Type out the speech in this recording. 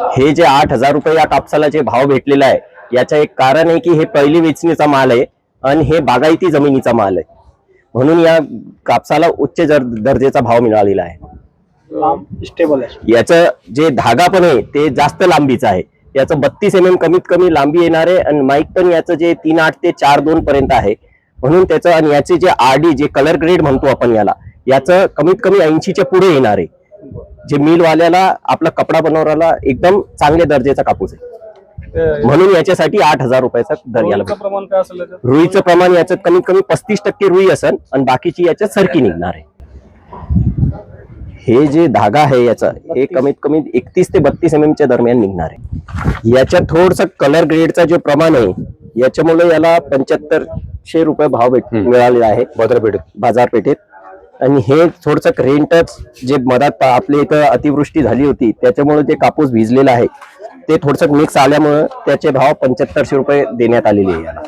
हे जे आठ हजार रुपये या कापसाला जे भाव भेटलेला आहे याचं एक कारण आहे की हे पहिली वेचणीचा माल आहे आणि हे बागायती जमिनीचा माल आहे. म्हणून या कापसाला उच्च दर- दर्जाचा भाव मिळालेला आहे. लांब स्टेबल आहे. याचं जे धागा पण आहे ते जास्त लांबीचं आहे. याचं बत्तीस एम एम कमीत कमी लांबी येणार आहे आणि माईक पण याचं जे तीन आठ ते चार दोन पर्यंत आहे. म्हणून त्याचं आणि याचे जे आरडी जे कलर ग्रेड म्हणतो आपण याला याचं कमीत कमी ऐंशीच्या पुढे येणार आहे. जे मिलवाल्याला आपला कपडा बनवणारा एकदम चांगल्या दर्जाचा कापूस आहे. म्हणून याच्यासाठी आठ हजार रुपयाचा दर याला रोजचं प्रमाण काय असेल याच्यात? रुईचं प्रमाण याच्यात कमीत कमी पस्तीस टक्के रुई असेल आणि बाकीची याच्यात सरकी निघणार आहे. हे जे धागा आहे याचा हे कमीत कमी एकतीस ते बत्तीस एम च्या दरम्यान निघणार आहे. याच्यात थोडस कलर ग्रेडचा जो प्रमाण आहे याच्यामुळे याला पंच्याहत्तरशे रुपये भाव भेट मिळालेला आहे. बाजारपेठेत. बाजारपेठेत. आणि हे थोडस रेंटच जे मधात पा- आपल्या इथं अतिवृष्टी झाली होती त्याच्यामुळे ते कापूस भिजलेला आहे ते थोडस मिक्स आल्यामुळे त्याचे भाव पंच्याहत्तरशे रुपये देण्यात आलेले आहे याला.